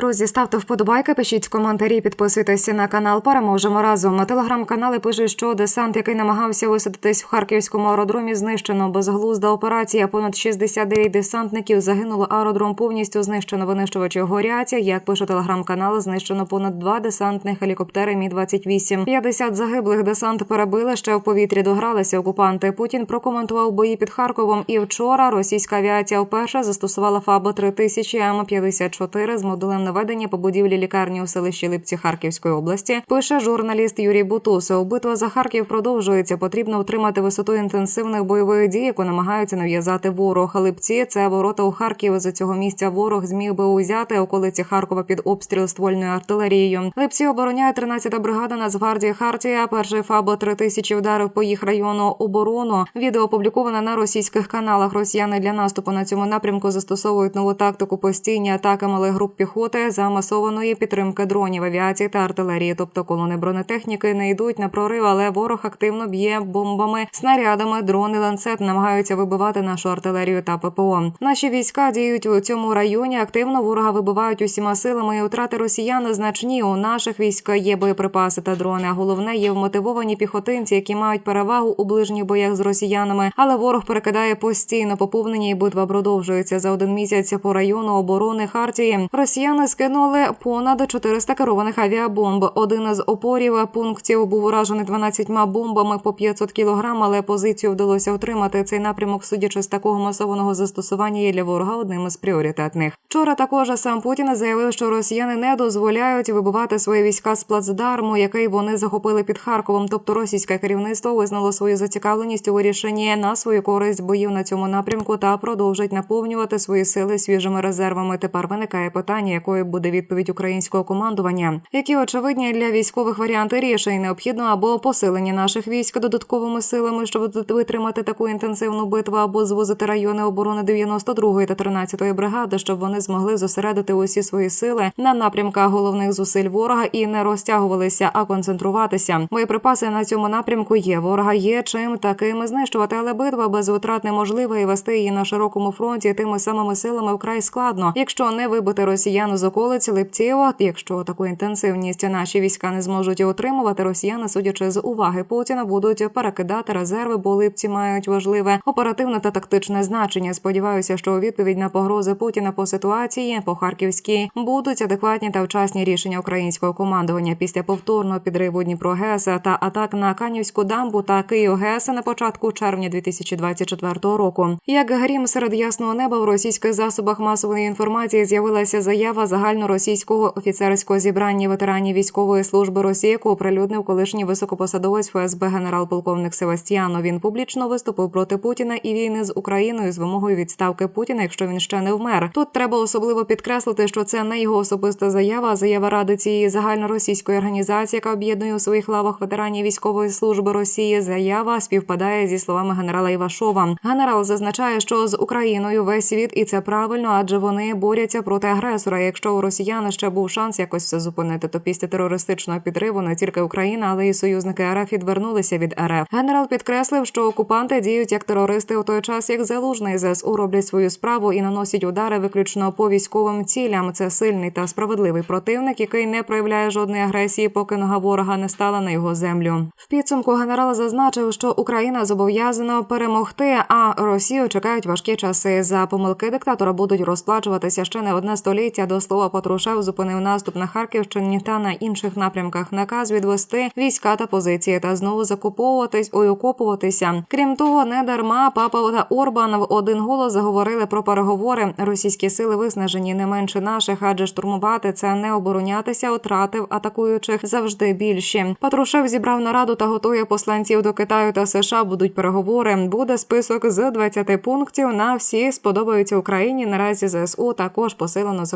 Друзі, ставте вподобайки, пишіть коментарі, підписуйтесь на канал. Переможемо разом. Телеграм-канали пишуть, що десант, який намагався висадитись в харківському аеродромі, знищено. Безглузда операція. Понад 69 десантників загинуло. Аеродром повністю знищено. Винищувачі горять. Як пише телеграм-канал, знищено понад два десантних гелікоптери. Мі 28 50 загиблих десант перебили. Ще в повітрі догралися окупанти. Путін прокоментував бої під Харковом. І вчора російська авіація вперше застосувала ФАБО 3000 М54 з модулем наведення по будівлі лікарні у селищі Липці Харківської області. Пише журналіст Юрій Бутусов. Битва за Харків продовжується. Потрібно втримати висоту інтенсивних бойових дій, яку намагаються нав'язати ворог. Липці це ворота у Харків. За цього місця ворог зміг би узяти околиці Харкова під обстріл ствольною артилерією. Липці обороняє 13-та бригада Нацгвардії Хартія. Перший ФАБО 3000 ударив по їх району оборону. Відео опубліковане на російських каналах. Росіяни для наступу на цьому напрямку застосовують нову тактику постійні атаки малих груп піхоти за масованої підтримки дронів, авіації та артилерії. Тобто колони бронетехніки не йдуть на прорив, але ворог активно б'є бомбами, снарядами, дрони, ланцет намагаються вибивати нашу артилерію та ППО. Наші війська діють у цьому районі. Активно ворога вибивають усіма силами. і Втрати росіян значні. У наших військ є боєприпаси та дрони. А головне є вмотивовані піхотинці, які мають перевагу у ближніх боях з росіянами. Але ворог перекидає постійно поповнення, і битва продовжується за один місяць по району оборони Хартії. Росіяни скинули понад 400 керованих авіабомб. Один з опорів пунктів був уражений 12 бомбами по 500 кілограм, але позицію вдалося отримати. Цей напрямок, судячи з такого масованого застосування, є для ворога одним із пріоритетних. Вчора також сам Путін заявив, що росіяни не дозволяють вибивати свої війська з плацдарму, який вони захопили під Харковом. Тобто російське керівництво визнало свою зацікавленість у вирішенні на свою користь боїв на цьому напрямку та продовжить наповнювати свої сили свіжими резервами. Тепер виникає питання, якою буде відповідь українського командування, які очевидні для військових варіанти рішень необхідно або посилення наших військ додатковими силами, щоб витримати таку інтенсивну битву, або звозити райони оборони 92-ї та 13-ї бригади, щоб вони змогли зосередити усі свої сили на напрямках головних зусиль ворога і не розтягувалися, а концентруватися. Боєприпаси на цьому напрямку є. Ворога є чим такими знищувати, але битва без витрат неможлива і вести її на широкому фронті тими самими силами вкрай складно, якщо не вибити росіян з околиць Липців, якщо таку інтенсивність наші війська не зможуть утримувати, росіяни, судячи з уваги Путіна, будуть перекидати резерви, бо липці мають важливе оперативне та тактичне значення. Сподіваюся, що у відповідь на погрози Путіна по ситуації по харківській будуть адекватні та вчасні рішення українського командування після повторного підриву Дніпро-ГЕС та атак на Канівську дамбу та Київ ГЕС на початку червня 2024 року. Як грім серед ясного неба в російських засобах масової інформації з'явилася заява загальноросійського офіцерського зібрання ветеранів військової служби Росії, яку оприлюднив колишній високопосадовець ФСБ генерал-полковник Севастьяно. Він публічно виступив проти Путіна і війни з Україною з вимогою відставки Путіна, якщо він ще не вмер. Тут треба особливо підкреслити, що це не його особиста заява, а заява ради цієї загальноросійської організації, яка об'єднує у своїх лавах ветеранів військової служби Росії. Заява співпадає зі словами генерала Івашова. Генерал зазначає, що з Україною весь світ, і це правильно, адже вони борються проти агресора. Якщо у росіян ще був шанс якось все зупинити, то після терористичного підриву не тільки Україна, але й союзники РФ відвернулися від РФ. Генерал підкреслив, що окупанти діють як терористи у той час, як залужний ЗСУ роблять свою справу і наносять удари виключно по військовим цілям. Це сильний та справедливий противник, який не проявляє жодної агресії, поки нога ворога не стала на його землю. В підсумку генерал зазначив, що Україна зобов'язана перемогти, а Росію чекають важкі часи. За помилки диктатора будуть розплачуватися ще не одне століття. До слова Патрушев зупинив наступ на Харківщині та на інших напрямках. Наказ відвести війська та позиції та знову закуповуватись, ой, окопуватися. Крім того, не дарма папа та Орбан в один голос заговорили про переговори. Російські сили виснажені не менше наших, адже штурмувати це не оборонятися, втратив атакуючих завжди більші. Патрушев зібрав нараду та готує посланців до Китаю та США. Будуть переговори. Буде список з 20 пунктів. На всі сподобаються Україні. Наразі ЗСУ також посилено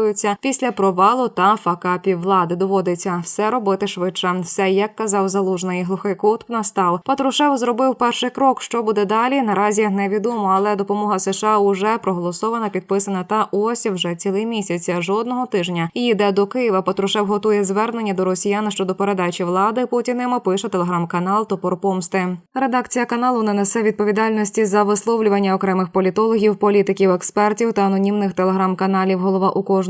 закуповуються після провалу та факапів влади. Доводиться все робити швидше. Все як казав залужний глухий кут настав. Патрушев зробив перший крок. Що буде далі? Наразі невідомо, але допомога США уже проголосована, підписана. Та ось вже цілий місяць, жодного тижня. І йде до Києва. Патрушев готує звернення до росіян щодо передачі влади. Путіним пише телеграм-канал Топор Помсти. Редакція каналу не несе відповідальності за висловлювання окремих політологів, політиків, експертів та анонімних телеграм-каналів. Голова у кожного